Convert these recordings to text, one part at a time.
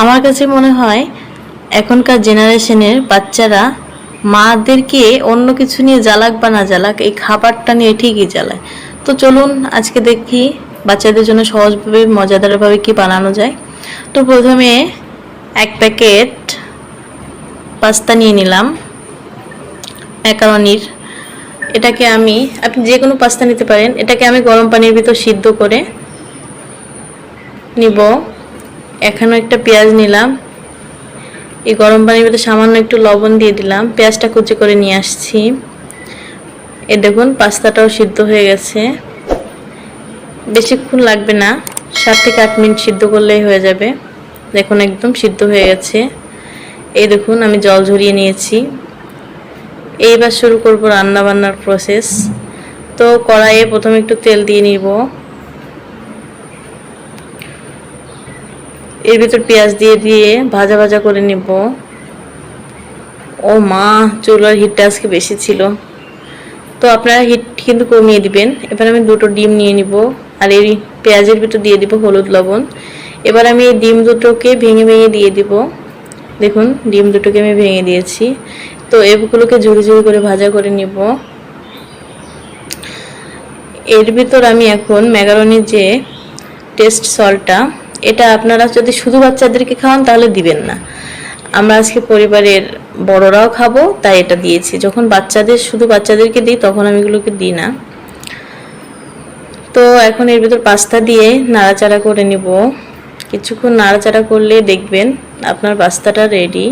আমার কাছে মনে হয় এখনকার জেনারেশনের বাচ্চারা মাদেরকে অন্য কিছু নিয়ে জ্বালাক বা না জ্বালাক, এই খাবারটা নিয়ে ঠিকই জ্বালায়। তো চলুন আজকে দেখি বাচ্চাদের জন্য সহজভাবে, মজাদারভাবে কি বানানো যায়। তো প্রথমে এক প্যাকেট পাস্তা নিয়ে নিলাম, ম্যাকারনির। এটাকে আমি, আপনি যে কোনো পাস্তা নিতে পারেন। এটাকে আমি গরম পানির ভিতর সিদ্ধ করে নিব। এখানেও একটা পেঁয়াজ নিলাম। এই গরম পানির ভিতরে সামান্য একটু লবণ দিয়ে দিলাম। পেঁয়াজটা কুচি করে নিয়ে আসছি। এ দেখুন, পাস্তাটাও সিদ্ধ হয়ে গেছে। বেশিক্ষণ লাগবে না, সাত থেকে আট মিনিট সিদ্ধ করলেই হয়ে যাবে। দেখুন, একদম সিদ্ধ হয়ে গেছে। এই দেখুন, আমি জল ঝরিয়ে নিয়েছি। এইবার শুরু করব রান্না বান্নার প্রসেস তো কড়াইয়ে প্রথমে একটু তেল দিয়ে নিব। এর ভিতর পেঁয়াজ দিয়ে দিয়ে ভাজা ভাজা করে নিব। ও মা, চুলার হিটটা আজকে বেশি ছিল। তো আপনারা হিট কিন্তু কমিয়ে দিবেন। এবার আমি দুটো ডিম নিয়ে নিব আর এই পেঁয়াজের ভিতর দিয়ে দিব হলুদ লবণ। এবার আমি এই ডিম দুটোকে ভেঙে ভেঙে দিয়ে দিব। দেখুন, ডিম দুটোকে আমি ভেঙে দিয়েছি। তো এগুলোকে ঝুড়ি ঝুড়ি করে ভাজা করে নিব। এর ভিতর আমি এখন ম্যাগারনির যে টেস্ট সল্টটা এটা আপনারা যদি শুধু বাচ্চাদেরকে খাওয়ান, তাহলে দিবেন না। আমরা আজকে পরিবারের বড়রাও খাব, তাই এটা দিয়েছি। যখন বাচ্চাদের, শুধু বাচ্চাদেরকে দিই, তখন আমি এগুলোকে দিই না। তো এখন এর ভিতর পাস্তা দিয়ে নাড়াচাড়া করে নিব। কিছুক্ষণ নাড়াচাড়া করলে দেখবেন আপনার পাস্তাটা রেডি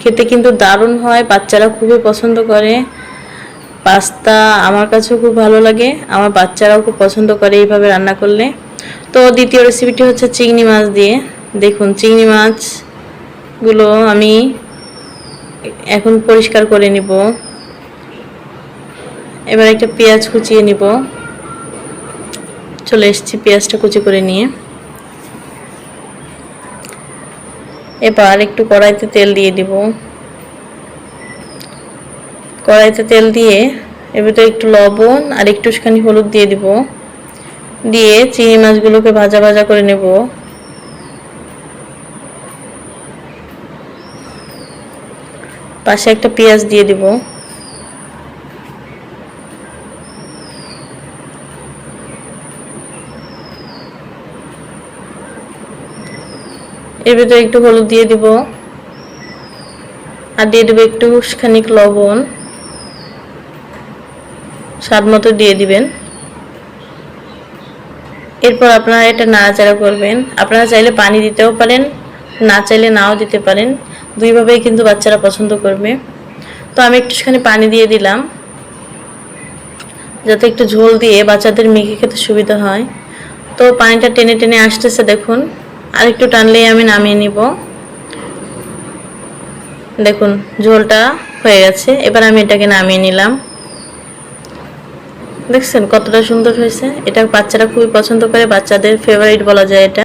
খেতে কিন্তু দারুণ হয়, বাচ্চারা খুবই পছন্দ করে। পাস্তা আমার কাছেও খুব ভালো লাগে। আমার বাচ্চারাও খুব পছন্দ করে এইভাবে রান্না করলে। তো দ্বিতীয় রেসিপিটি হচ্ছে চিংড়ি মাছ দিয়ে। দেখুন, চিংড়ি মাছগুলো আমি এখন পরিষ্কার করে নিব। এবার একটা পেঁয়াজ কুচিয়ে নিব। চলে এসেছি পেঁয়াজটা কুচি করে নিয়ে। এবার একটু কড়াইতে তেল দিয়ে দিব। কড়াইতে তেল দিয়ে এর ভিতরে একটু লবণ আর একটুখানি হলুদ দিয়ে দিব। দিয়ে চিংড়ি মাছগুলোকে ভাজা ভাজা করে নেব। পাশে একটা পেঁয়াজ দিয়ে দিব। এর ভিতরে একটু হলুদ দিয়ে দিব। আর দিয়ে দেবো একটু খানিক লবণ। স্বাদ মতো দিয়ে দিবেন। এরপর আপনারা এটা নাড়াচাড়া করবেন। আপনারা চাইলে পানি দিতেও পারেন, না চাইলে নাও দিতে পারেন। দুইভাবেই কিন্তু বাচ্চারা পছন্দ করবে। তো আমি একটুখানি পানি দিয়ে দিলাম। যাতে একটু ঝোল দিয়ে বাচ্চাদের মেখে খেতে সুবিধা হয়। তো পানিটা টেনে টেনে আসতেছে দেখুন। আর একটু টানলেই আমি নামিয়ে নিব। দেখুন, ঝোলটা হয়ে গেছে। এবার আমি এটাকে নামিয়ে নিলাম। দেখছেন কতটা সুন্দর হয়েছে? এটা বাচ্চারা খুবই পছন্দ করে বাচ্চাদের ফেভারিট বলা যায় এটা।